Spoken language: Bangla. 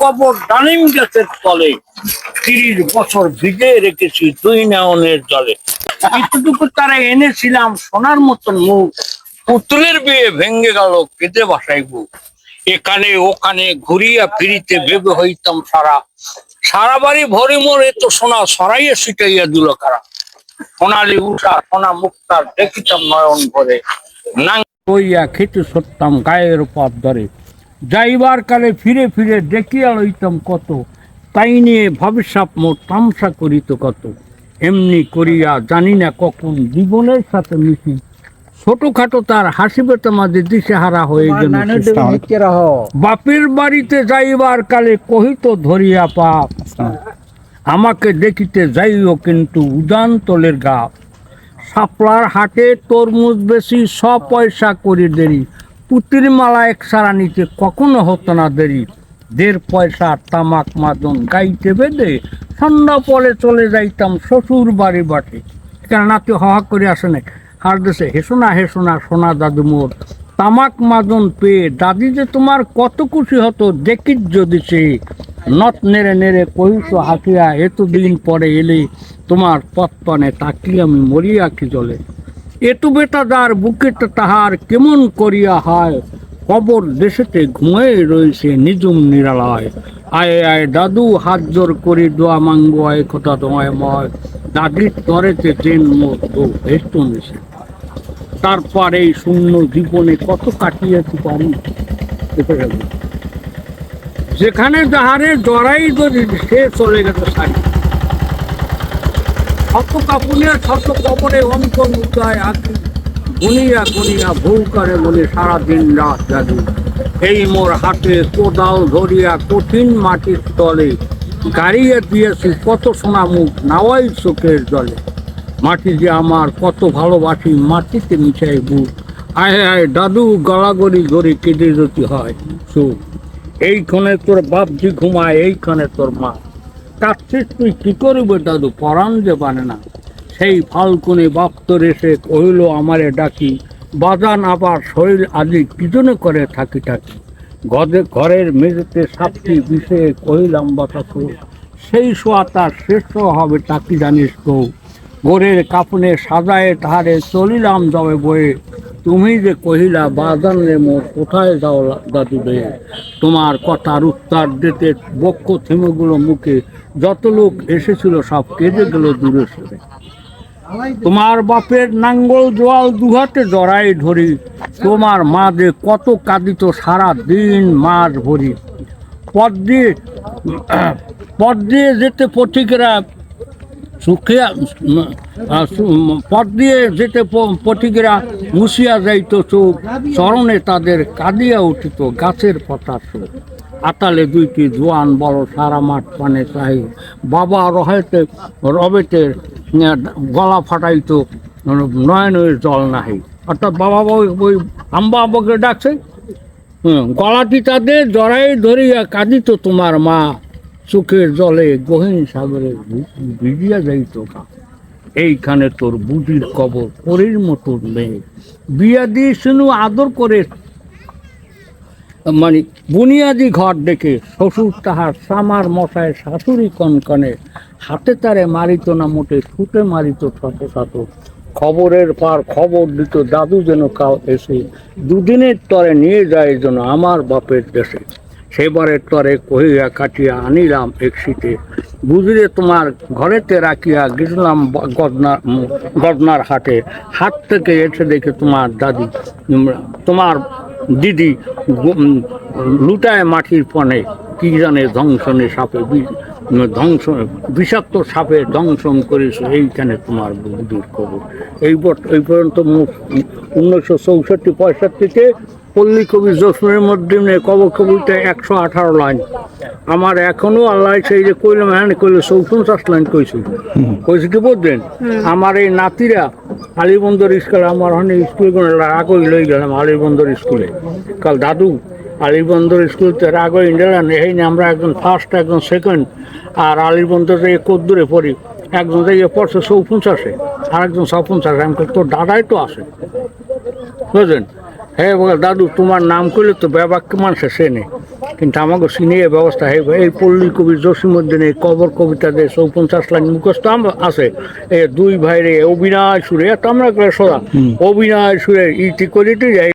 কবর ডালিম গাছের তলে তিরিশ বছর ভিজে রেখেছি দুই নেওনের জলে। এতটুকু তারা এনেছিলাম সোনার মতন মুখ। পুতুলের বিয়ে ভেঙ্গে গেল, কেঁদে বাসাইব এখানে ওখানে ঘুরিয়া ফিরিতে ভেবে হইতাম সারা। সারা বাড়ি ভরে মোর এত সোনা সরাইয়া ছিটাইয়া দিল কারা। সোনালি উষা, সোনা মুক্তার দেখিতাম নয়ন ভরে। নাং কইয়া খেতে সরতাম গায়ের পথ ধরে। যাইবার কালে ফিরে ফিরে দেখিয়া লইতাম কত তাই নিয়ে ভবিষ্যৎ মোর তামসা করিত কত। এমনি করিয়া জানি না কখন জীবনের সাথে মিশি। ছোটখাটো তার হাসিবে তোমাদের দিশে হারা হয়ে গেল বাপের বাড়িতে যাইবার কালে কহিত ধরিয়া পাপ। আমাকে দেখিতে যাইও কিন্তু উদান তলের গা সাপলার হাটে তরমুজ বেশি স পয়সা করে দেরি। পুতির মালা এক সারা নিতে কখনো হতো না দেরি। দেড় পয়সা তামাক মাদন গাইতে বেঁধে সন্ধ্যা পরে চলে যাইতাম শ্বশুর বাড়ি বাটে। কেন নাতি হহা করে আসে না হার দেশে, হেসো না হেসো না, সোনা দাদু মোর। তামাক মাদন পেয়ে দাদি যে তোমার কত খুশি হতো দেখিত যদি সে। নথ নেড়ে নেড়ে কহিস হাসিয়া এতদিন পরে এলে তোমার পত্তনে তাকিয়ে আমি মরিয়া কি জলে। এতু বেটা দার বুকেতে তাহার কেমন করিয়া হয়? কবর দেশেতে ঘুমিয়ে রয়েছে নিজুম নিরালয়। আয় আয়, দাদু, হাত জোর করে দোয়া মাঙ্গো, আয় কথা তোমায় ময়। দাদির তরেতে ট্রেন মোর তো ভেস্ত নিছে তারপর এই শূন্য জীবনে কত কাটিয়েছি পারি? যেখানে যাহারে জড়াই যদি সে চলে গেছে শত কাপুনের শত কবরে অন্ত মুদায় আঁকি। গুনিয়া গুনিয়া ভৌ করে বলে সারা দিন রাত জাগি। এই মোর হাতে কোদাল ধরিয়া কঠিন মাটির তলে গাড়িয়ে দিয়েছি কত সোনা মুখ, নাওয়াই চোখের জলে। মাটি যে আমার, কত ভালোবাসি, মাটিতে মিশাই বুক। আয় আয়, দাদু গলাগড়ি গড়ি কেটে যদি হয় সুখ এইখানে তোর বাপজি ঘুমায়, এইখানে তোর মা। কাচ্ছিস তুই কি করবে দাদু? পরাণ যে পারে না। সেই ফাল্গুনে বাপ্তর এসে কহিল, আমারে ডাকি। বাজান আবার শরীর আদি কিজনে করে থাকি থাকি গদে ঘরের মেঝেতে সাপটি বিষে কহিলাম, বাতাস, সেই শোয়া তার শ্রেষ্ঠ হবে তাকি জানিস তো গোরের কাপনে সাজায় তাহারে চলিলাম যাবে বয়ে। তুমি যে কহিলা বাজান রে মোর কোথায় যাও দাদু রে, তোমার কথার উত্তর দিতে বক্ষ থেমেগুলো মুখে যত লোক এসেছিল সব কেঁদে গেল দূরে সরে। তোমার বাপের নাঙ্গল জোয়াল দুহাতে জড়াই ধরি, তোমার মা যে কত কাঁদিত সারা দিন মাছ ভরি। পথ দিয়ে পথ দিয়ে যেতে পথিকেরা সুখিয়া পথ দিয়ে যেতে পথিকেরা মুছিয়া যাইত চোখ চরণে তাদের কাঁদিয়া উঠিত গাছের পাতা শোক আতালে দুইটি জোয়ান বড় সারা মাঠ পানে চাই। বাবা রহেতে, রবেতে গলা ফাটাইতো, নয়নের জল নাহি। অর্থাৎ বাবা ওই আম্বা আব্বাকে ডাকছে গলাটি তাদের জড়াই ধরিয়া কাঁদিত তোমার মা। চোখের জলে গহীন সাগরে ভিজিয়া যাইত গা। এইখানে তোর বুদির কবর পরের মতো মেয়ে বিয়া দিয়ে শুনু আদর করে মানে বুনিয়াদি ঘর দেখে শ্বশুর তাহার সামার মশায় শাশুড়ি কনকনে হাতে তারে মারিত না মোটে ছুটে মারিত শত শত। খবরের পর খবর দিত, দাদু যেন কাউ এসে দুদিনের তরে নিয়ে যায় যেন আমার বাপের দেশে। সেবারের তরে কহিয়া কাটিয়া আনিলাম এক শীতে। বুঝলে তোমার ঘরেতে রাখিয়া গেছিলাম গদনার গদনা গদনার হাটে। হাত থেকে এসে দেখে তোমার দাদি তোমার দিদি লুটায় মাটির পনে কি জানে ধ্বংসনে সাপে ধ্বংস, বিষাক্ত সাপে দংশন করেছে, এইখানে তোমার বুদ্ধির খবর। এই এই পর্যন্ত মুখ উনিশশো চৌষট্টি, পঁয়ষট্টিতে পল্লী কবি জসমের মধ্যে কবর কবিতা একশো আঠারো লাইন। আমার এখনও আল্লাহ সেই যে কইলাম হ্যাঁ কইলে চৌপঞ্চাশ লাইন কইছি। কইছি কি বলছেন আমার এই নাতিরা আলিবন্দর স্কুলে, আমার হনে স্কুল রাগই লই গেলাম আলিবন্দর স্কুলে। কাল দাদু আলিবন্দর স্কুলতে রাগই গেলেন এই আমরা একজন ফার্স্ট একজন সেকেন্ড আর আলিবন্দর থেকে কদ্দূরে পড়ি একজন থেকে পড়ছে চৌপঞ্চাশে আর একজন চৌপঞ্চাশে আমি তোর দাদাই তো আসে বুঝলেন? হ্যাঁ বলে দাদু তোমার নাম করলে তো ব্যাপারকে মানুষে চেনে কিন্তু আমাকে সিনে এই ব্যবস্থা এই এই পল্লী কবি জসিমুদ্দিন এই কবর কবিতাদের চৌপঞ্চাশ লাইন মুখস্থ আছে এই দুই ভাইরে অভিনয় সুরে তো আমরা করে সোজা অভিনয় সুরে ইটি করিতে যাই।